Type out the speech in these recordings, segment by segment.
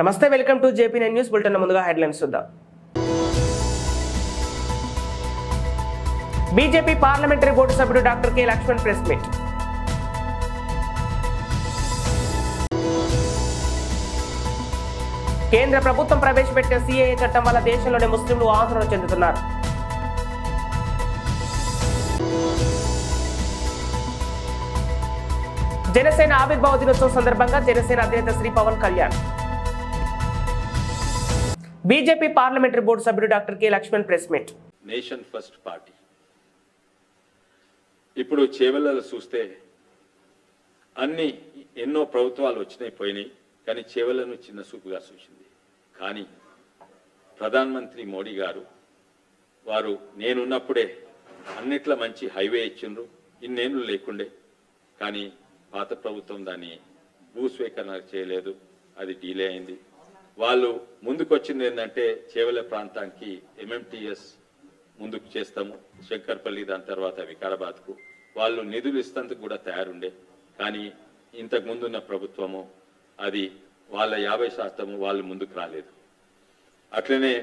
నమస్తే welcome to JP nine news. Bulletin ముందుగా headlines చూద్దాం. బీజేపీ పార్లమెంటరీ బోర్డు సభ్యుడు doctor K Laxman press meet. కేంద్ర ప్రభుత్వం ప్రవేశపెట్టిన సిఏఏ చట్టం వల్ల దేశంలోని ముస్లింలు ఆందోళన చెందుతున్నారు. జనసేన ఆవిర్భావ దినోత్సవం సందర్భంగా జనసేన అధినేత Shri Pawan Kalyan. BJP parliamentary board సభ్యుడు doctor K Laxman press meet. Nation first party. ఇప్పుడు చేవెళ్ళలో చూస్తే అన్ని ఎన్నో ప్రభుత్వాలు వచ్చినాయి పోయినాయి కానీ చేవెళ్ళను చిన్న సూపుగా చూసింది. కానీ ప్రధానమంత్రి మోడీ గారు వారు నేనున్నప్పుడే అన్నిట్ల మంచి హైవే ఇచ్చిండ్రు ఇన్నేళ్ళు లేకుండే కానీ పాత ప్రభుత్వం దాన్ని భూస్వీకరణ చేయలేదు అది డీలే అయింది. వాళ్ళు ముందుకొచ్చింది ఏంటంటే చేవల ప్రాంతానికి ఎంఎంటీఎస్ ముందుకు చేస్తాము శంకర్పల్లి దాని తర్వాత వికారాబాద్కు. వాళ్ళు నిధులు ఇస్తందుకు కూడా తయారుండే కానీ ఇంతకు ముందున్న ప్రభుత్వము అది వాళ్ళ యాభై శాతము వాళ్ళు ముందుకు రాలేదు. అట్లనే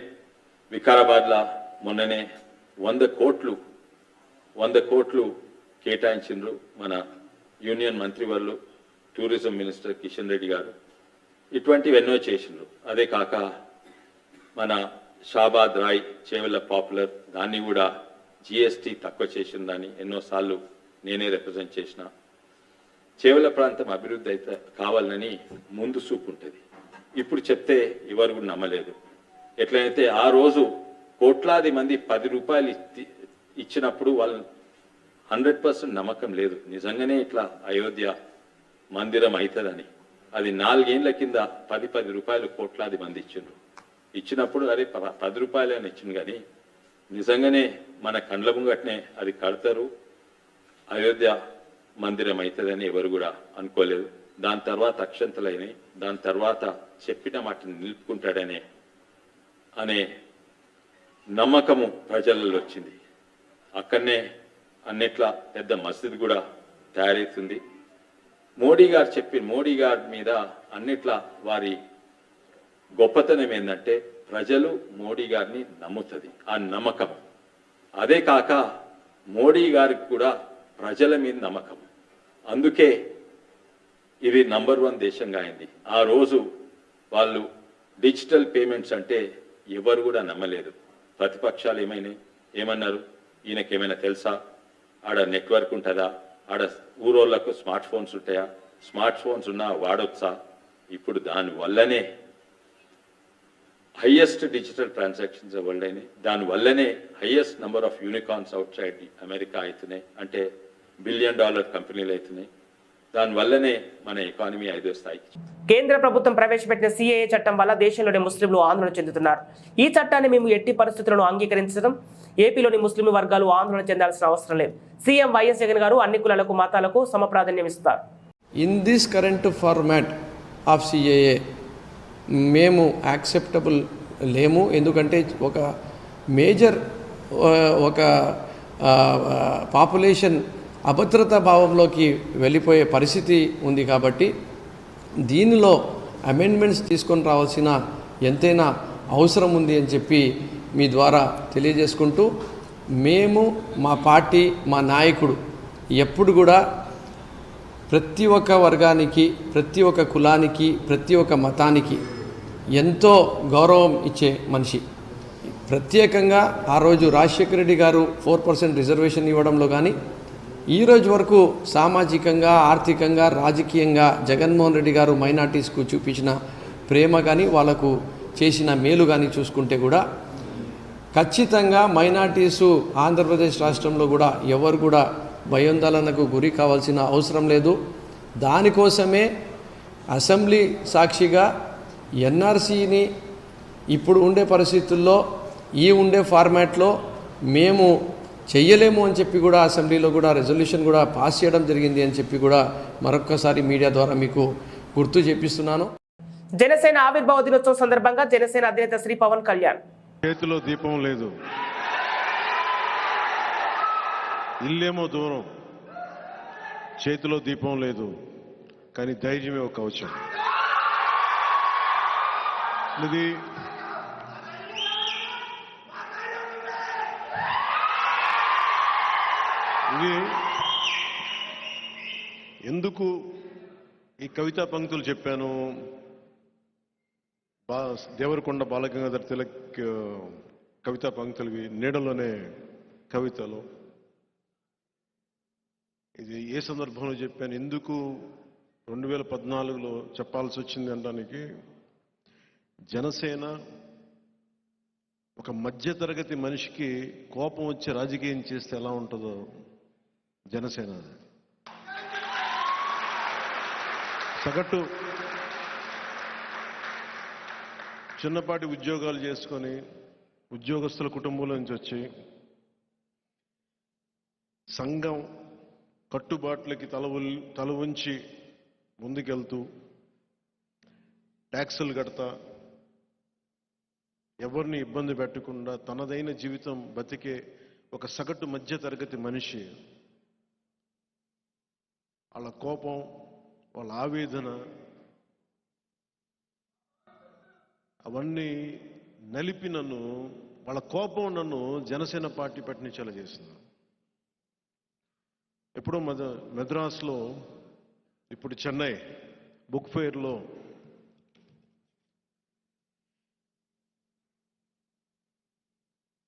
వికారాబాద్లో మొన్ననే వంద కోట్లు వంద కోట్లు కేటాయించిండ్రు మన యూనియన్ మంత్రివర్లు టూరిజం మినిస్టర్ కిషన్ రెడ్డి గారు. ఇటువంటివి ఎన్నో చేసిండ్రు. అదే కాక మన షాబాద్ రాయ్ చేవెళ్ళ పాపులర్ దాన్ని కూడా జిఎస్టీ తక్కువ చేసిన దాన్ని ఎన్నోసార్లు నేనే రిప్రజెంట్ చేసిన. చేవెళ్ళ ప్రాంతం అభివృద్ధి అయితే కావాలని ముందు చూపు ఉంటుంది ఇప్పుడు చెప్తే ఎవరు కూడా నమ్మలేదు. ఎట్లయితే ఆ రోజు కోట్లాది మంది పది రూపాయలు ఇచ్చి- ఇచ్చినప్పుడు వాళ్ళు హండ్రెడ్ పర్సెంట్ నమ్మకం లేదు. నిజంగానే ఇట్లా అయోధ్య మందిరం అవుతుందని అది నాలుగేండ్ల కింద పది పది రూపాయలు కోట్లాది మంది ఇచ్చిండ్రు. ఇచ్చినప్పుడు అది ప- పది రూపాయలు అని ఇచ్చింది కానీ నిజంగానే మన కండ్ల ముంగట్నే అది కడతారు అయోధ్య మందిరం అవుతుందని ఎవరు కూడా అనుకోలేదు. దాని తర్వాత అక్షంతలైనవి దాని తర్వాత చెప్పిన మాటని నిలుపుకుంటాడనే అనే నమ్మకము ప్రజలలో వచ్చింది. అక్కడనే అన్నిట్లా పెద్ద మసీద్ కూడా తయారవుతుంది మోడీ గారు చెప్పి మోడీ గారి మీద అన్నిట్లా వారి గొప్పతనం ఏంటంటే ప్రజలు మోడీ గారిని నమ్ముతుంది ఆ నమ్మకం. అదే కాక మోడీ గారికి కూడా ప్రజల మీద నమ్మకం. అందుకే ఇది నంబర్ వన్ దేశంగా అయింది. ఆ రోజు వాళ్ళు డిజిటల్ పేమెంట్స్ అంటే ఎవరు కూడా నమ్మలేదు. ప్రతిపక్షాలు ఏమైనాయి? ఏమన్నారు? ఈయనకి ఏమైనా తెలుసా? ఆడ నెట్వర్క్ ఉంటుందా? ఆడ ఊరోళ్ళకు స్మార్ట్ ఫోన్స్ ఉంటాయా? స్మార్ట్ ఫోన్స్ ఉన్నా వాడొచ్చా? ఇప్పుడు దాని వల్లనే హయ్యెస్ట్ డిజిటల్ ట్రాన్సాక్షన్స్ వరల్డ్ అయినాయి దాని వల్లనే highest number of unicorns outside America అవుతున్నాయి అంటే బిలియన్ డాలర్ కంపెనీలు అవుతున్నాయి దాని వల్లనే మన ఎకానమీ ఐదో స్థాయికి కేంద్ర ప్రభుత్వం ప్రవేశపెట్టిన సిఏఏ చట్టం వల్ల దేశంలోని ముస్లింలు ఆందోళన చెందుతున్నారు. ఈ చట్టాన్ని మేము ఎట్టి పరిస్థితులను అంగీకరించడం ఏపీలోని ముస్లిం వర్గాలు ఆందోళన చెందాల్సిన అవసరం లేదు. సీఎం వైఎస్ జగన్ గారు అన్ని కులాలకు మతాలకు సమ ప్రాధాన్యం ఇస్తారు. In this current format of CAA మేము యాక్సెప్టబుల్ లేము. ఎందుకంటే ఒక మేజర్ ఒక పాపులేషన్ అభద్రతా భావంలోకి వెళ్ళిపోయే పరిస్థితి ఉంది కాబట్టి దీనిలో అమెండ్మెంట్స్ తీసుకొని రావాల్సిన ఎంతైనా అవసరం ఉంది అని చెప్పి మీ ద్వారా తెలియజేసుకుంటూ మేము మా పార్టీ మా నాయకుడు ఎప్పుడు కూడా ప్రతి ఒక్క వర్గానికి ప్రతి ఒక్క కులానికి ప్రతి ఒక్క మతానికి ఎంతో గౌరవం ఇచ్చే మనిషి. ప్రత్యేకంగా ఆ రోజు రాజశేఖర రెడ్డి గారు ఫోర్ పర్సెంట్ రిజర్వేషన్ ఇవ్వడంలో కానీ ఈ రోజు వరకు సామాజికంగా ఆర్థికంగా రాజకీయంగా జగన్మోహన్ రెడ్డి గారు మైనార్టీస్కు చూపించిన ప్రేమ కానీ వాళ్ళకు చేసిన మేలు కానీ చూసుకుంటే కూడా ఖచ్చితంగా మైనార్టీసు ఆంధ్రప్రదేశ్ రాష్ట్రంలో కూడా ఎవరు కూడా భయోందోళనకు గురి కావాల్సిన అవసరం లేదు. దానికోసమే అసెంబ్లీ సాక్షిగా ఎన్ఆర్సీని ఇప్పుడు ఉండే పరిస్థితుల్లో ఈ ఉండే ఫార్మాట్లో మేము చెయ్యలేము అని చెప్పి కూడా అసెంబ్లీలో కూడా రెజల్యూషన్ కూడా పాస్ చేయడం జరిగింది అని చెప్పి కూడా మరొక్కసారి మీడియా ద్వారా మీకు గుర్తు చేపిస్తున్నాను. జనసేన ఆవిర్భావ దినోత్సవం సందర్భంగా జనసేన అధినేత శ్రీ పవన్ కళ్యాణ్. చేతిలో దీపం లేదు. ఇల్లేమో దూరం. చేతిలో దీపం లేదు. కానీ ధైర్యమే ఒక కవచం ఇది ఇది ఎందుకు ఈ కవితా పంక్తులు చెప్పాను? బా దేవరకొండ బాలగంగాధర్ తిలక్ కవితా పంక్తులవి నీడలోనే కవితలు. ఇది ఏ సందర్భంలో చెప్పాను? ఎందుకు రెండు వేల పద్నాలుగులో చెప్పాల్సి వచ్చింది అనడానికి? జనసేన ఒక మధ్యతరగతి మనిషికి కోపం వచ్చి రాజకీయం చేస్తే ఎలా ఉంటుందో జనసేన సగటు చిన్నపాటి ఉద్యోగాలు చేసుకొని ఉద్యోగస్తుల కుటుంబంలో నుంచి వచ్చి సంఘం కట్టుబాట్లకి తల తల ఉంచి ముందుకెళ్తూ ట్యాక్సులు కడతా ఎవరిని ఇబ్బంది పెట్టకుండా తనదైన జీవితం బతికే ఒక సగటు మధ్య తరగతి మనిషి వాళ్ళ కోపం వాళ్ళ ఆవేదన అవన్నీ నలిపి నన్ను వాళ్ళ కోపం నన్ను జనసేన పార్టీ పట్టించేలా చేసింది. ఎప్పుడో మద మెద్రాస్లో ఇప్పుడు చెన్నై బుక్ ఫెయిర్లో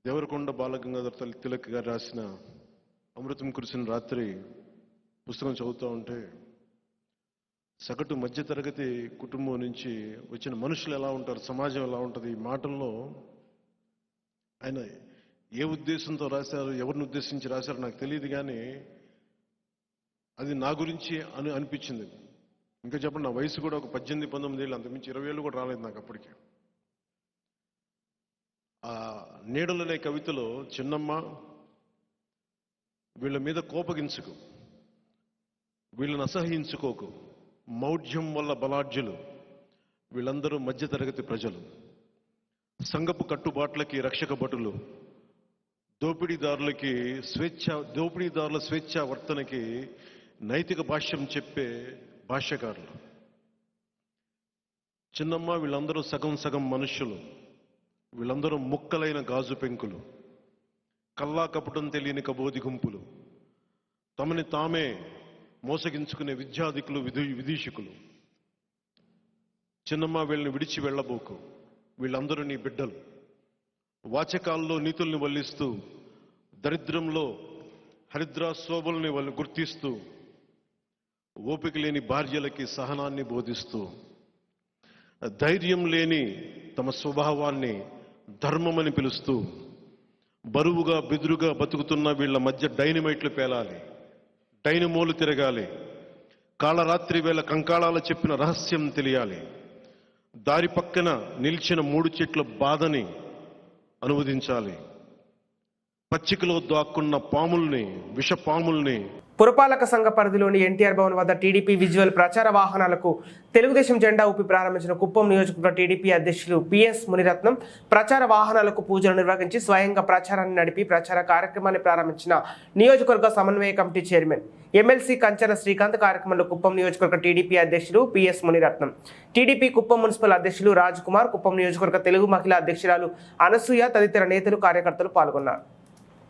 దేవరకొండ బాలగంగాధర్ తల్లి తిలక్ గారు రాసిన అమృతం కురిసిన రాత్రి పుస్తకం చదువుతూ ఉంటే సగటు మధ్యతరగతి కుటుంబం నుంచి వచ్చిన మనుషులు ఎలా ఉంటారు సమాజం ఎలా ఉంటుంది ఈ మాటల్లో ఆయన ఏ ఉద్దేశంతో రాశారు ఎవరిని ఉద్దేశించి రాశారో నాకు తెలియదు కానీ అది నా గురించి అని అనిపించింది. ఇంకా చెప్పండి నా వయసు కూడా ఒక పద్దెనిమిది పంతొమ్మిది ఏళ్ళు అంతకుమించి ఇరవై ఏళ్ళు కూడా రాలేదు నాకు అప్పటికి. ఆ నీడలనే కవితలో చిన్నమ్మ వీళ్ళ మీద కోపగించకు. వీళ్ళని అసహించుకోకు మౌఢ్యం వల్ల బలాఢ్యులు వీళ్ళందరూ మధ్యతరగతి ప్రజలు. సంగపు కట్టుబాట్లకి రక్షక భటులు దోపిడీదారులకి స్వేచ్ఛ దోపిడీదారుల స్వేచ్ఛ వర్తనకి నైతిక భాష్యం చెప్పే భాష్యకారులు. చిన్నమ్మ వీళ్ళందరూ సగం సగం మనుష్యులు వీళ్ళందరూ ముక్కలైన గాజు పెంకులు కల్లా కపటం తెలియని కబోది గుంపులు. తమని తామే మోసగించుకునే విద్యాధికులు విధు విదీషికులు చిన్నమ్మ వీళ్ళని విడిచి వెళ్ళబోకు. వీళ్ళందరూ నీ బిడ్డలు. వాచకాల్లో నీతుల్ని వల్లిస్తూ దరిద్రంలో హరిద్రా శోభల్ని వాళ్ళు గుర్తిస్తూ ఓపిక లేని భార్యలకి సహనాన్ని బోధిస్తూ ధైర్యం లేని తమ స్వభావాన్ని ధర్మమని పిలుస్తూ బరువుగా బెదురుగా బతుకుతున్న వీళ్ళ మధ్య డైనమైట్లు పేలాలి. డైనమోలు తిరగాలి. కాళరాత్రి వేళ కంకాళాలు చెప్పిన రహస్యం తెలియాలి. దారి పక్కన నిలిచిన మూడు చెట్ల బాధని అనువదించాలి. పచ్చికలో దాక్కున్న పాముల్ని విష పాముల్ని పురపాలక సంఘ పరిధిలోని ఎన్టీఆర్ భవన్ వద్ద టీడీపీ విజువల్ ప్రచార వాహనాలకు తెలుగుదేశం జెండా ఊపి ప్రారంభించిన కుప్పం నియోజకవర్గ టీడీపీ అధ్యక్షులు పిఎస్ మునిరత్నం ప్రచార వాహనాలకు పూజలు నిర్వహించి స్వయంగా ప్రచారాన్ని నడిపి ప్రచార కార్యక్రమాన్ని ప్రారంభించిన నియోజకవర్గ సమన్వయ committee chairman MLC Kanchana Srikanth కార్యక్రమంలో కుప్పం నియోజకవర్గ టీడీపీ అధ్యక్షులు PS Muniratnam. TDP Kuppam municipal అధ్యక్షులు రాజ్ కుమార్ కుప్పం నియోజకవర్గ తెలుగు మహిళా అధ్యక్షురాలు అనసూయ తదితర నేతలు కార్యకర్తలు పాల్గొన్నారు.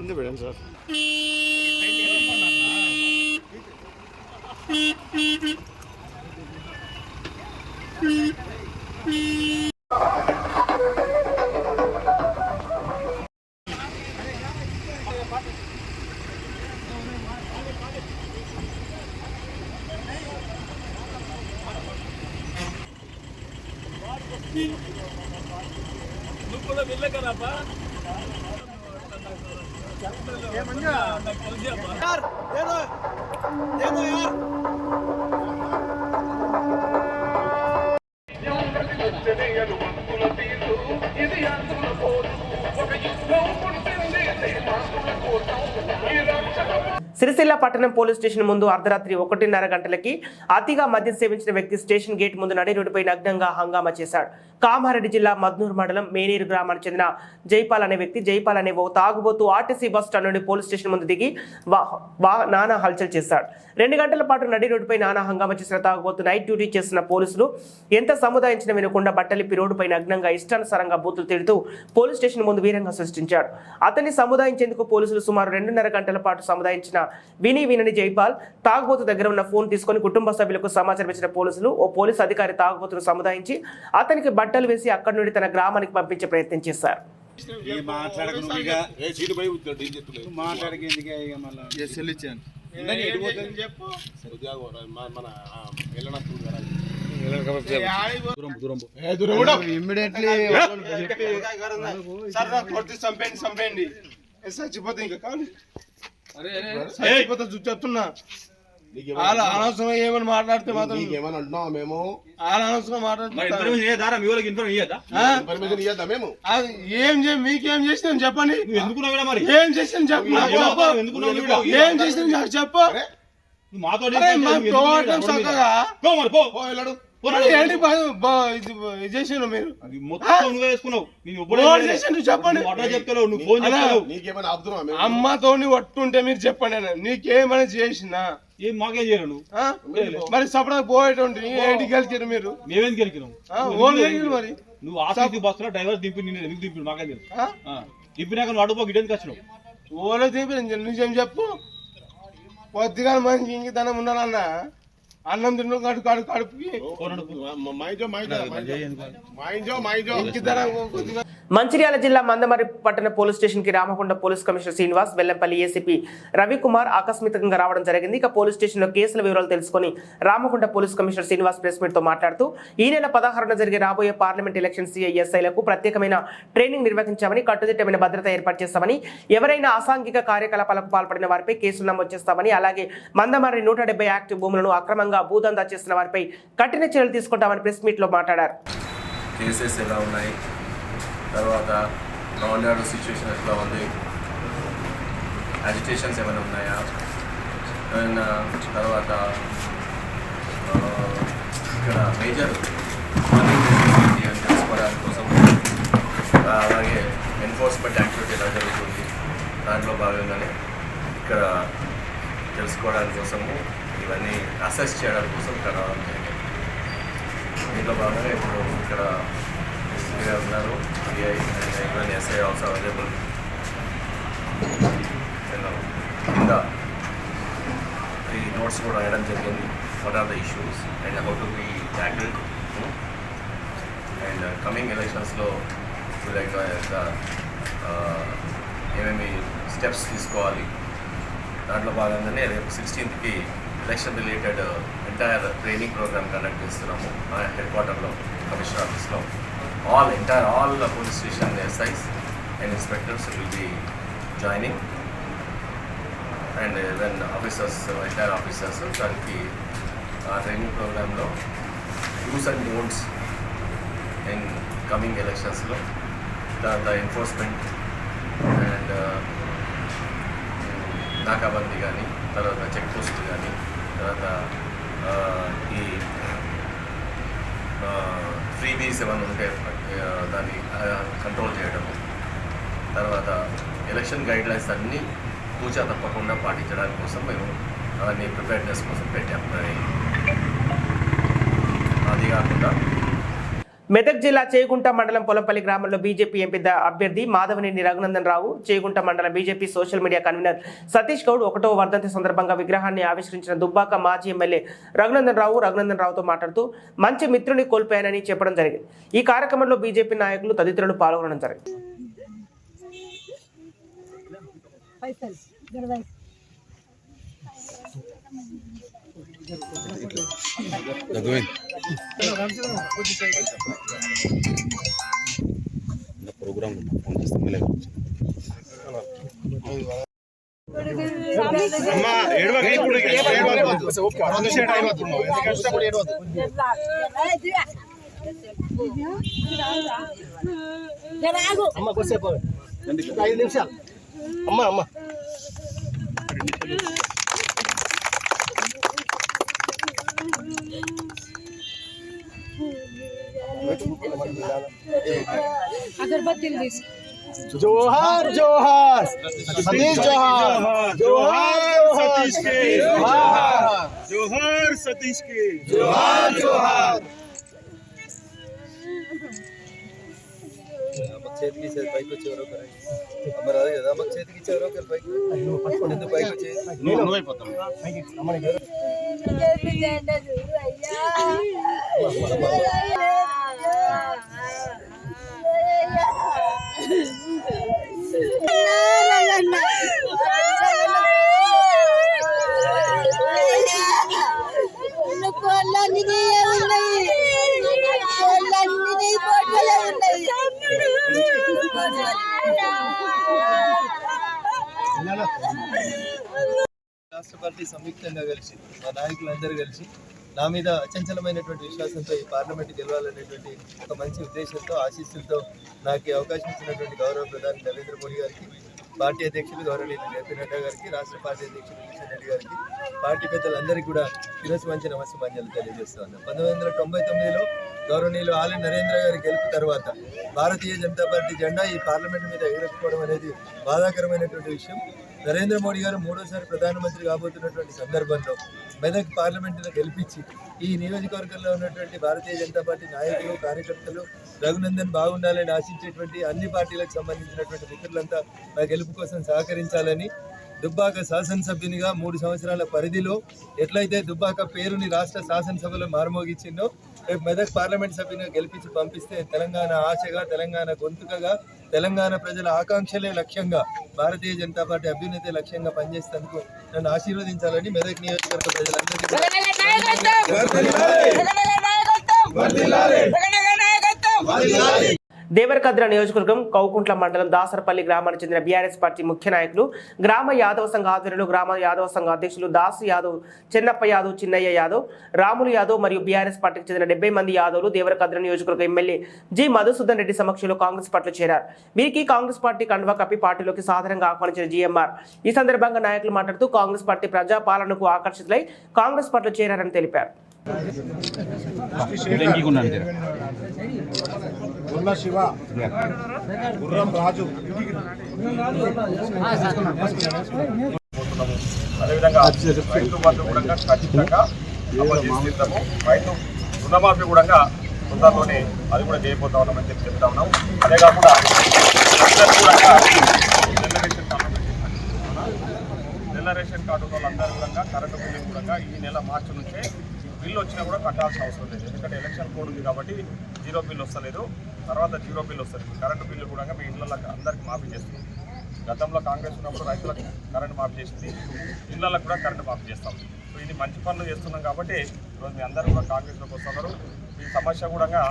కింద పెట్టండి సార్. కోటం ఈ సిరిసిల్ల పట్టణం పోలీస్ స్టేషన్ ముందు అర్ధరాత్రి ఒకటిన్నర గంటలకి అతిగా మద్యం సేవించిన వ్యక్తి స్టేషన్ గేట్ ముందు నడి రోడ్డుపై నగ్నంగా హంగామా చేశాడు. కామారెడ్డి జిల్లా మద్నూర్ మండలం మేనేరు గ్రామానికి చెందిన జైపాల్ అనే వ్యక్తి జైపాల్ అనే ఓ తాగుబోతూ ఆర్టీసీ బస్ స్టాండ్ నుండి పోలీస్ స్టేషన్ ముందు దిగి నానా హల్చల్ చేశాడు. రెండు గంటల పాటు నడి రోడ్డుపై నానా హంగామా చేసిన తాగుబోతు నైట్ డ్యూటీ చేస్తున్న పోలీసులు ఎంత సముదాయించిన వినకుండా బట్టలిప్పి రోడ్డుపై నగ్నంగా ఇష్టానుసారంగా బూతులు తిడుతూ పోలీస్ స్టేషన్ ముందు వీరంగా సృష్టించాడు. అతన్ని సముదాయించేందుకు పోలీసులు సుమారు రెండున్నర గంటల పాటు సముదాయించిన విని వినని జైపాల్ తాగుబోతు దగ్గర ఉన్న ఫోన్ తీసుకొని కుటుంబ సభ్యులకు సమాచారం ఇచ్చిన పోలీసులు ఓ పోలీసు అధికారి తాగుబోతును సముదాయించి అతనికి బట్టలు వేసి అక్కడి నుండి తన గ్రామానికి పంపించే ప్రయత్నం చేశారు చచ్చిపోతే ఇంకా కాదు చెప్తున్నా. వాళ్ళ అనవసరం ఏమని మాట్లాడితే మాత్రం మేము? వాళ్ళ అనవసరం ఏం చే మీకేం చేసినాం చెప్పండి. మరి? ఏం చేసినాం చెప్పు? ఏం చేసినాం చెప్పు. మాతో ఏంటి బా- ఇది మీరు? అది మొత్తం నువ్వే వేసుకున్నావు నేను చెప్పండి. అట్లా నువ్వు ఫోన్ నీకేమైనా అమ్మతోని ఒట్టుంటే మీరు చెప్పండి. నీకేమైనా చేసినా? ఏం మాకేం నువ్వు? ఆ? మరి సపడా పోయేటువంటి ఏంటికి వెళ్తారు మీరు? మేమేం గెలికిరు మరి. నువ్వు ఆఫీస్ బస్సులో డ్రైవర్ దింపి నిన్ను ఎందుకు దింపి మాకేం తెలుసు. దింపినాక నువ్వు అడుగు గిడెందుకు వచ్చినావు? ఓలో చెప్పి నిజం చెప్పు? కొద్దిగా మంచి ఇంకితనం ఉండాలన్న అన్నం తిన్న కడు కడు కడుపుకి కొద్దిగా. మంచిర్యాల జిల్లా మందమరి పట్టణ పోలీస్ స్టేషన్కి Ramagundam police commissioner Srinivas Vellampalli ACP Ravikumar ఆకస్మికంగా రావడం జరిగింది. ఇక పోలీస్ స్టేషన్లో కేసుల వివరాలు తెలుసుకొని Ramagundam police commissioner Srinivas press మీట్తో మాట్లాడుతూ ఈ నెల పదహారున జరిగే రాబోయే పార్లమెంట్ ఎలక్షన్ సిఐఎస్ఐలకు ప్రత్యేకమైన ట్రైనింగ్ నిర్వహించామని కట్టుదిట్టమైన భద్రత ఏర్పాటు చేస్తామని ఎవరైనా అసాంఘిక కార్యకలాపాలకు పాల్పడిన వారిపై కేసులు నమోదు చేస్తామని అలాగే మందమరి నూట డెబ్బై యాక్ట్ భూములను అక్రమంగా భూదందా చేసిన వారిపై కఠిన చర్యలు తీసుకుంటామని ప్రెస్ మీట్లో మాట్లాడారు. కేసెస్ ఎలా ఉన్నాయి? తర్వాత లా ఆర్డర్ సిచ్యువేషన్ ఎట్లా ఉంది? అజిటేషన్స్ ఏమైనా ఉన్నాయా? తర్వాత ఇక్కడ మేజర్ అని తెలుసుకోవడానికి కోసం అలాగే ఎన్ఫోర్స్మెంట్ యాక్టివిటీ ఎలా జరుగుతుంది? దాంట్లో భాగంగానే ఇక్కడ తెలుసుకోవడానికి కోసము ఇవన్నీ అసెస్ చేయడం కోసం ఇక్కడ రావడం జరిగింది దీంట్లో భాగంగా ఇప్పుడు ఇక్కడ ఎస్పీ ఉన్నారు. CI even SI also available నేను కింద ఈ నోట్స్ కూడా రాయడం జరిగింది. What are the issues and how to be tackled and coming ఎలక్షన్స్లో లైక్ ఏమేమి స్టెప్స్ తీసుకోవాలి? దాంట్లో భాగంగానే రేపు సిక్స్టీన్త్కి election related entire training program conduct చేస్తున్నాము మా హెడ్ క్వార్టర్లో కమిషనర్ ఆఫీస్లో all entire all police station SIs and inspectors will be joining and then officers entire officers దానికి ఆ ట్రైనింగ్ ప్రోగ్రాంలో use and don'ts in coming ఎలక్షన్స్లో తర్వాత ఎన్ఫోర్స్మెంట్ అండ్ నాకాబందీ కానీ తర్వాత చెక్ పోస్టులు కానీ తర్వాత ఈ ఫ్రీబీస్ ఏమైనా ఉంటే దాన్ని కంట్రోల్ చేయడం. తర్వాత ఎలక్షన్ గైడ్ లైన్స్ అన్నీ కూచా తప్పకుండా పాటించడానికి కోసం మేము అవన్నీ ప్రిపేర్నెస్ కోసం పెట్టాము అది కాకుండా మెదక్ జిల్లా చేగుంట మండలం పొలంపల్లి గ్రామంలో బీజేపీ ఎంపీ అభ్యర్థి మాధవనేని రఘునందన్ రావు చేగుంట మండలం BJP social media convener Satish Goud ఒకటో వర్ధంతి సందర్భంగా విగ్రహాన్ని ఆవిష్కరించిన దుబ్బాక మాజీ ఎమ్మెల్యే రఘునందన్ రావు రఘునందన్ రావుతో మాట్లాడుతూ మంచి మిత్రుని కోల్పోయానని చెప్పడం జరిగింది. ఈ కార్యక్రమంలో బీజేపీ నాయకులు తదితరులు పాల్గొనడం జరిగింది పైసలు ఇరవై ప్రోగ్రామ్ ఫోన్ చేస్తాం అమ్మా ఏడవక ఇప్పుడు ఏడవద్దు. రెండు నిమిషాలు టైం ఎందుకంటే ఏడవద్దు అమ్మ ఐదు నిమిషాలు అమ్మ అమ్మ అగరబత్తీలు తీసి జోహార్ జోహార్ సతీష్ జోహార్ జోహార్ సతీష్ కి జోహార్ జోహార్ సతీష్ కి జోహార్ జోహార్ చేతికి ఇచ్చేది పైకి వచ్చేవారు ఒకరు మరి అదే కదా మాకు చేతికి ఇచ్చేవారు ఒకరు పైకి ఎందుకు పైకి వచ్చేది నువ్వు నువ్వైపోతావు కోళ్ళన్నీ పార్టీ సంయుక్తంగా కలిసి మా నాయకులందరూ కలిసి నా మీద అచంచలమైనటువంటి విశ్వాసంతో ఈ పార్లమెంట్ గెలవాలనేటువంటి ఒక మంచి ఉద్దేశంతో ఆశీస్సులతో నాకు అవకాశం ఇచ్చినటువంటి గౌరవ ప్రధాని నరేంద్ర మోడీ గారికి పార్టీ అధ్యక్షులు గౌరవనీయులు జేపీ నడ్డా గారికి రాష్ట్ర పార్టీ అధ్యక్షులు కిషన్ రెడ్డి గారికి పార్టీ పెద్దలందరికీ కూడా ఈరోజు మంచి నమస్సుమాన్యాలు తెలియజేస్తా ఉన్నాను పంతొమ్మిది వందల తొంభై తొమ్మిదిలో గౌరవనీయులు ఆలి నరేంద్ర గారి గెలుపు తర్వాత భారతీయ జనతా పార్టీ జెండా ఈ పార్లమెంట్ మీద ఎగరెత్తుకోవడం అనేది బాధాకరమైనటువంటి విషయం. నరేంద్ర మోడీ గారు మూడోసారి ప్రధానమంత్రి కాబోతున్నటువంటి సందర్భంలో మెదక్ పార్లమెంటును గెలిపించి ఈ నియోజకవర్గంలో ఉన్నటువంటి భారతీయ జనతా పార్టీ నాయకులు కార్యకర్తలు రఘునందన్ బాగుండాలని ఆశించేటువంటి అన్ని పార్టీలకు సంబంధించినటువంటి మిత్రులంతా నా గెలుపు కోసం సహకరించాలని దుబ్బాక శాసనసభ్యునిగా మూడు సంవత్సరాల పరిధిలో ఎట్లయితే దుబ్బాక పేరుని రాష్ట్ర శాసనసభలో మారుమోగించిందో రేపు మెదక్ పార్లమెంట్ సభ్యునిగా గెలిపించి పంపిస్తే తెలంగాణ ఆశగా తెలంగాణ గొంతుకగా తెలంగాణ ప్రజల ఆకాంక్షలే లక్ష్యంగా భారతీయ జనతా పార్టీ అభ్యున్నతి లక్ష్యంగా పనిచేసేందుకు నన్ను ఆశీర్వదించాలని మెదక్ నియోజకవర్గ ప్రజలందరికీ దేవరకద్ర నియోజకవర్గం కౌకుంట్ల మండలం దాసరపల్లి గ్రామానికి చెందిన బీఆర్ఎస్ పార్టీ ముఖ్య నాయకులు గ్రామ యాదవ సంఘ ఆధ్వర్యంలో గ్రామ యాదవ సంఘ అధ్యక్షులు దాసు యాదవ్ చెన్నప్ప యాదవ్ చిన్నయ్య యాదవ్ రాములు యాదవ్ మరియు బీఆర్ఎస్ పార్టీకి చెందిన డెబ్బై మంది యాదవులు దేవరకద్ర నియోజకవర్గ ఎమ్మెల్యే జి మధుసూదన్ రెడ్డి సమక్షంలో కాంగ్రెస్ పార్టీలో చేరారు. వీరికి కాంగ్రెస్ పార్టీ కండువా కప్పి పార్టీలోకి సాధారణంగా ఆహ్వానించిన జీఎంఆర్. ఈ సందర్భంగా నాయకులు మాట్లాడుతూ కాంగ్రెస్ పార్టీ ప్రజాపాలనకు ఆకర్షితులై కాంగ్రెస్ పార్టీలో చేరారని తెలిపారు. గుర్ల శివ. గుర్రం రాజు. అదేవిధంగా రైతు బంధు కూడా ఖచ్చితంగా అమలు చేస్తాము రైతు రుణమాఫీ కూడా తొందరలోనే అది కూడా చేయబోతా ఉన్నామని చెప్పి చెప్తా ఉన్నాం. అదే కాకుండా తెల్ల రేషన్ కార్డు ఉన్న వాళ్ళందరూ కూడా కరెంటు బిల్లు కూడా ఈ నెల మార్చి నుంచే బిల్లు వచ్చినా కూడా కట్టాల్సిన అవసరం లేదు. ఎందుకంటే ఎలక్షన్ కోడ్ ఉంది కాబట్టి జీరో బిల్ వస్తలేదు. తర్వాత జీరో బిల్ వస్తుంది కరెంటు బిల్లు కూడా మీ ఇళ్ళలో అందరికీ మాఫీ చేస్తుంది గతంలో కాంగ్రెస్ ఉన్నప్పుడు రైతులకు కరెంటు మాఫీ చేసింది. ఇళ్ళలకు కూడా కరెంటు మాఫీ చేస్తాం. సో ఇది మంచి పనులు చేస్తున్నాం కాబట్టి ఈరోజు మీ అందరూ కూడా కాంగ్రెస్లోకి వస్తున్నారు. ఈ సమస్య కూడా నా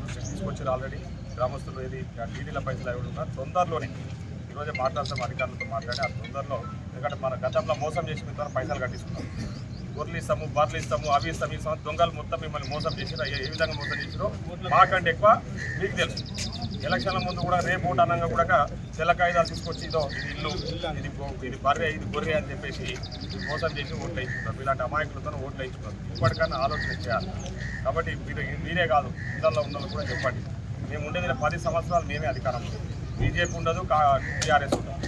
దృష్టికి తీసుకొచ్చారు ఆల్రెడీ గ్రామస్తులు. ఏది? టీడీల పైసలు అవి కూడా తొందరలోనే ఈరోజే మాట్లాడతాం అధికారులతో మాట్లాడి ఆ తొందరలో ఎందుకంటే మన గతంలో మోసం చేసిన తర్వాత పైసలు కట్టించుకున్నాం గొర్రెలు ఇస్తాము బార్లు ఇస్తాము అవి ఇస్తాము ఇస్తాము దొంగలు మొత్తం మిమ్మల్ని మోసం చేసినా ఏ విధంగా మోసం చేసిరో మాకంటే ఎక్కువ మీకు తెలుసు. ఎలక్షన్ల ముందు కూడా రేపు ఓటు అనగా కూడా తెల్లకాయిదాలు తీసుకొచ్చి ఇదో ఇది ఇల్లు ఇది ఇది బర్రె ఇది గొర్రె అని చెప్పేసి మోసం చేసి ఓట్లు వేయించుకున్నారు ఇలాంటి అమాయకులతో ఓట్లు వేయించుకున్నారు ఇప్పటికన్నా ఆలోచన చేయాలి. కాబట్టి మీరు మీరే కాదు ఇళ్ళలో ఉన్న వాళ్ళు కూడా చెప్పండి. మేము ఉండేది పది సంవత్సరాలు మేమే అధికారం. బీజేపీ ఉండదు టీఆర్ఎస్ ఉండదు.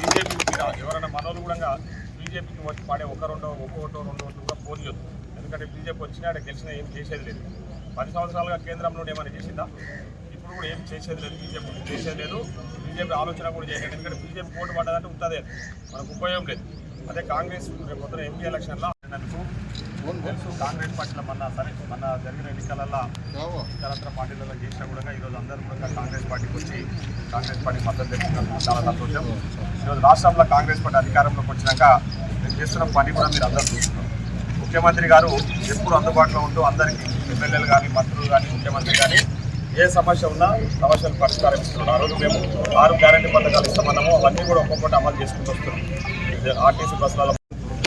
బీజేపీ ఎవరైనా మనోళ్ళు కూడా బీజేపీకి వచ్చి పాడే ఒక రెండో ఒక్కొక్కటో రెండు ఓట్లు కూడా పోలేదు ఎందుకంటే బీజేపీ వచ్చినా ఆడ గెలిచినా ఏం చేసేది లేదు. పది సంవత్సరాలుగా కేంద్రంలో ఏమైనా చేసిందా? ఇప్పుడు కూడా ఏం చేసేది లేదు బీజేపీ. చేసేది లేదు. బీజేపీ ఆలోచన కూడా చేయలేదు ఎందుకంటే బీజేపీ పోటీ పడ్డదంటే ఉంటుంది. మనకు ఉపయోగం లేదు. అదే కాంగ్రెస్ రేపు పొద్దున ఎంపీ ఎలక్షన్లో నాకు తెలుసు. కాంగ్రెస్ పార్టీలో మన సరే మన జరిగిన ఎన్నికలలో ఇతరత్ర పార్టీలలో చేసినా కూడా ఈరోజు అందరూ కూడా కాంగ్రెస్ పార్టీకి వచ్చి కాంగ్రెస్ పార్టీ మద్దతు తెలుపుతున్నారు చాలా సంతోషం. ఈరోజు రాష్ట్రంలో కాంగ్రెస్ పార్టీ అధికారంలోకి వచ్చినాక చేస్తున్న పని కూడా మీరు అందరూ చూస్తున్నారు. ముఖ్యమంత్రి గారు ఎప్పుడు అందుబాటులో ఉంటూ అందరికీ ఎమ్మెల్యేలు కానీ మంత్రులు కానీ ముఖ్యమంత్రి కానీ ఏ సమస్య ఉన్నా సమస్యలు పరిష్కారం ఇస్తున్నాం ఆ రోజు మేము ఆరు గ్యారంటీ పథకాలు ఇస్తామన్నాము. అవన్నీ కూడా ఒక్కొక్కటి అమలు చేసుకుంటూ వస్తున్నాం. ఆర్టీసీ బస్సులలో.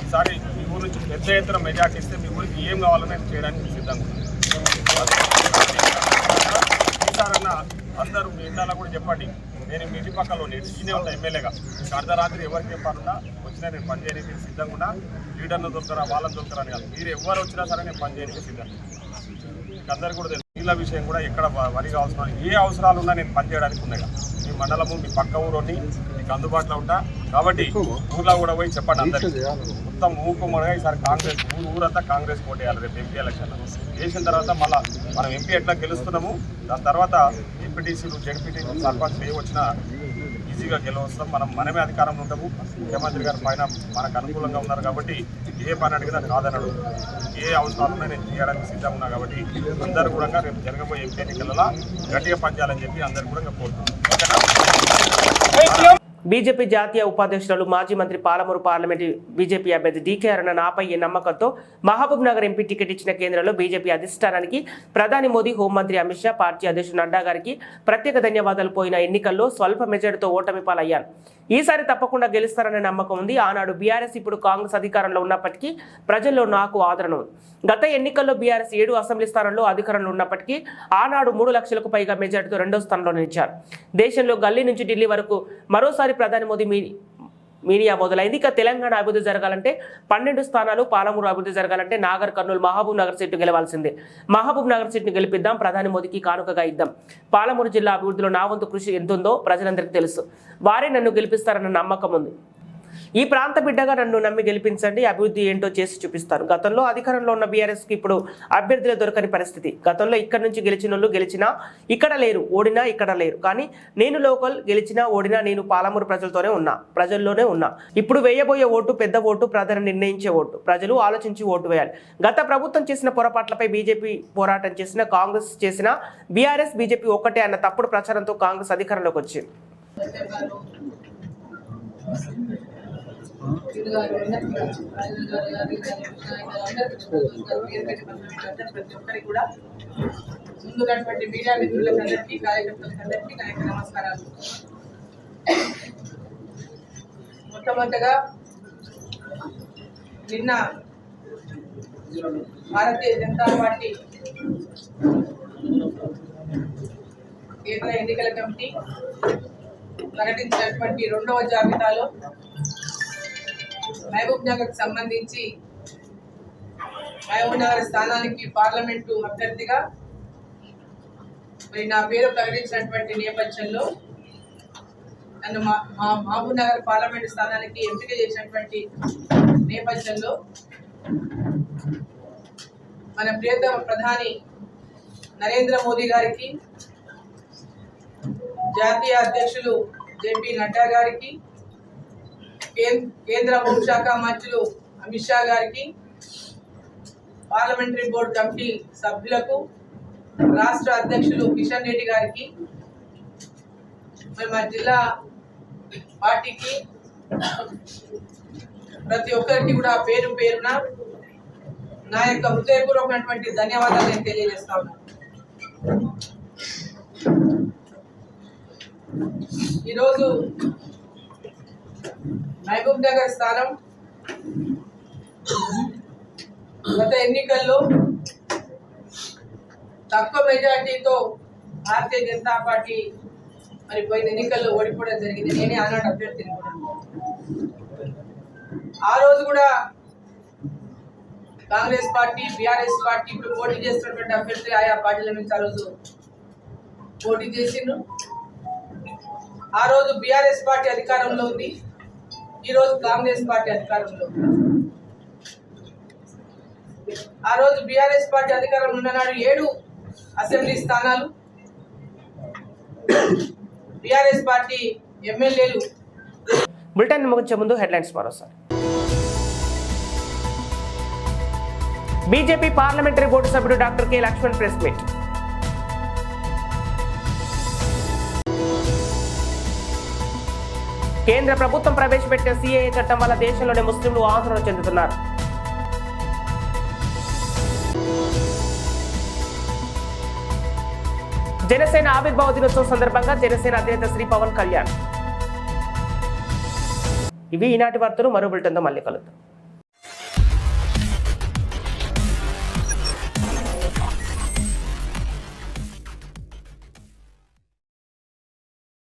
ఈసారి మీ ఊరు నుంచి పెద్ద ఎత్తున మెజార్టీ ఇస్తే మీ ఊరికి ఏం కావాలో నేను చేయడానికి సిద్ధంగా ఉన్నాను ఈసారన్నా అందరూ మీ ఇంట్లో కూడా చెప్పండి. నేను మీ ఇంటి పక్కలో నేను ఈయనే ఉంటా ఎమ్మెల్యేగా. అర్ధరాత్రి ఎవరికి చెప్పాలన్నా వచ్చినా నేను పని చేయడానికి సిద్ధంగా ఉన్నా. లీడర్ను దొరకరా వాళ్ళని దొరకరా అని కాదు. మీరు ఎవరు వచ్చినా సరే నేను పని చేయడానికి సిద్ధం మీకు అందరికీ కూడా తెలుసు నీళ్ళ విషయం కూడా ఎక్కడ వరిగా అవసరం ఏ అవసరాలు ఉన్నా నేను పని చేయడానికి ఉన్నాయి మీ మండలము మీ పక్క ఊరోని మీకు అందుబాటులో ఉంటా. కాబట్టి ఊర్లో కూడా పోయి చెప్పండి అందరికీ. మొత్తం ఊపుమగా ఈసారి కాంగ్రెస్ ఊరు ఊరంతా కాంగ్రెస్ పోటీ రేపు ఎంపీ ఎలక్షన్. చేసిన తర్వాత మళ్ళా మనం ఎంపీ ఎట్లా గెలుస్తున్నాము దాని తర్వాత ఎంపీటీసీలు జడ్పీటీసీలు సర్పంచ్ ఏ వచ్చినా ఈజీగా గెలవస్తాం. మనం మనమే అధికారంలో ఉంటాము. ముఖ్యమంత్రి గారి పైన మనకు అనుకూలంగా ఉన్నారు కాబట్టి ఏ పని అడిగినా కాదనడు. ఏ అవసరాలున్నా నేను చేయడానికి సిద్ధంగా ఉన్నా కాబట్టి అందరూ కూడా రేపు జరగబోయే ఎంపీ ఎన్నికలలో గట్టిగా పనిచేయాలని చెప్పి అందరు కూడా కోరుతున్నాం. బీజేపీ జాతీయ ఉపాధ్యక్షురాలు మాజీ మంత్రి పాలమూరు పార్లమెంటు బీజేపీ అభ్యర్థి డీకే అరుణ నాపై నమ్మకంతో మహబూబ్ నగర్ ఎంపీ టికెట్ ఇచ్చిన కేంద్రంలో బీజేపీ అధిష్టానానికి ప్రధాని మోదీ హోంమంత్రి అమిత్ షా పార్టీ అధ్యక్షుడు నడ్డా గారికి ప్రత్యేక ధన్యవాదాలు. పోయిన ఎన్నికల్లో స్వల్ప మెజార్టీతో ఓటమి పాలయ్యాను ఈసారి తప్పకుండా గెలుస్తారనే నమ్మకం ఉంది. ఆనాడు బీఆర్ఎస్ ఇప్పుడు కాంగ్రెస్ అధికారంలో ఉన్నప్పటికీ ప్రజల్లో నాకు ఆదరణ ఉంది. గత ఎన్నికల్లో బీఆర్ఎస్ ఏడు అసెంబ్లీ స్థానంలో అధికారంలో ఉన్నప్పటికీ ఆనాడు మూడు లక్షలకు పైగా మెజార్టీతో రెండో స్థానంలో నిలిచారు. దేశంలో గల్లీ నుంచి ఢిల్లీ వరకు మరోసారి ప్రధాని మోదీ మీ మీడియా మొదలైంది. ఇక తెలంగాణ అభివృద్ధి జరగాలంటే పన్నెండు స్థానాలు పాలమూరు అభివృద్ధి జరగాలంటే నాగర్ కర్నూలు మహబూబ్ నగర్ సీట్ను గెలవాల్సిందే. మహబూబ్ నగర్ సీట్ను గెలిపిద్దాం ప్రధాని మోదీకి కానుకగా ఇద్దాం. పాలమూరు జిల్లా అభివృద్ధిలో నా వంతు కృషి ఎంతుందో ప్రజలందరికీ తెలుసు. వారే నన్ను గెలిపిస్తారన్న నమ్మకం ఉంది. ఈ ప్రాంత బిడ్డగా నన్ను నమ్మి గెలిపించండి. అభివృద్ధి ఏంటో చేసి చూపిస్తాను. గతంలో అధికారంలో ఉన్న బీఆర్ఎస్కి ఇప్పుడు అభ్యర్థులు దొరకని పరిస్థితి. గతంలో ఇక్కడ నుంచి గెలిచిన వాళ్ళు గెలిచినా ఇక్కడ లేరు ఓడినా ఇక్కడ లేరు. కానీ నేను లోకల్ గెలిచినా ఓడినా నేను పాలమూరు ప్రజలతోనే ఉన్నా ప్రజల్లోనే ఉన్నా. ఇప్పుడు వేయబోయే ఓటు పెద్ద ఓటు ప్రధాని నిర్ణయించే ఓటు. ప్రజలు ఆలోచించి ఓటు వేయాలి. గత ప్రభుత్వం చేసిన పొరపాట్లపై బీజేపీ పోరాటం చేసిన కాంగ్రెస్ చేసిన బీఆర్ఎస్ బీజేపీ ఒక్కటే అన్న తప్పుడు ప్రచారంతో కాంగ్రెస్ అధికారంలోకి వచ్చింది. ప్రతి ఒక్కరికి కూడా ముందున్నటువంటి మీడియా మిత్రులకు అందరికీ కార్యకర్తలకు నా యొక్క నమస్కారాలు మొట్టమొదటగా నిన్న భారతీయ జనతా పార్టీ కేంద్ర ఎన్నికల కమిటీ ప్రకటించినటువంటి రెండవ జాబితాలో మహబూబ్ నగర్కి సంబంధించి మహబూబ్ నగర్ స్థానానికి పార్లమెంటు అభ్యర్థిగా మరి నా పేరు ప్రకటించినటువంటి నేపథ్యంలో నన్ను మా మహబూబ్ నగర్ పార్లమెంటు స్థానానికి ఎంపిక చేసినటువంటి నేపథ్యంలో మన ప్రియతమ ప్రధాని నరేంద్ర మోదీ గారికి జాతీయ అధ్యక్షులు జేపీ నడ్డా గారికి కేంద్ర హోంశాఖ మంత్రులు అమిత్ షా గారికి పార్లమెంటరీ బోర్డు కమిటీ సభ్యులకు రాష్ట్ర అధ్యక్షులు కిషన్ రెడ్డి గారికి మరి మా జిల్లా పార్టీకి ప్రతి ఒక్కరికి కూడా పేరు పేరున నా యొక్క హృదయపూర్వకమైనటువంటి ధన్యవాదాలు నేను తెలియజేస్తా ఉన్నాను ఈరోజు మహబూబ్ నగర్ స్థానం. గత ఎన్నికల్లో తక్కువ మెజార్టీతో భారతీయ జనతా పార్టీ మరి పోయిన ఎన్నికల్లో ఓడిపోవడం జరిగింది. నేనే ఆనాడు అభ్యర్థిని ఆ రోజు కూడా కాంగ్రెస్ పార్టీ బీఆర్ఎస్ పార్టీ ఇప్పుడు పోటీ చేస్తున్నటువంటి అభ్యర్థి ఆయా పార్టీల నుంచి ఆ రోజు పోటీ చేసిండ్రు. ఆ రోజు బీఆర్ఎస్ పార్టీ అధికారంలో ఉంది. ఈ రోజు కాంగ్రెస్ పార్టీ అధికారంలో ఆ రోజు బీఆర్ఎస్ పార్టీ అధికారంలో ఉన్ననాడు ఏడు అసెంబ్లీ స్థానాలు. బీఆర్ఎస్ పార్టీ ఎమ్మెల్యేలు. బులెటిన్ ముగించే ముందు హెడ్లైన్స్ మరోసారి. బీజేపీ పార్లమెంటరీ బోర్డు సభ్యుడు doctor K Laxman press meet. కేంద్ర ప్రభుత్వం ప్రవేశపెట్టిన సిఏఏ చట్టం వల్ల దేశంలోని ముస్లింలు ఆందోళన చెందుతున్నారు. జనసేన ఆవిర్భావ దినోత్సవం సందర్భంగా జనసేన అధినేత శ్రీ పవన్ కళ్యాణ్. ఇవి ఈనాటి వార్తలు మరో బులెటిన్తో మళ్ళీ కలుద్దాం.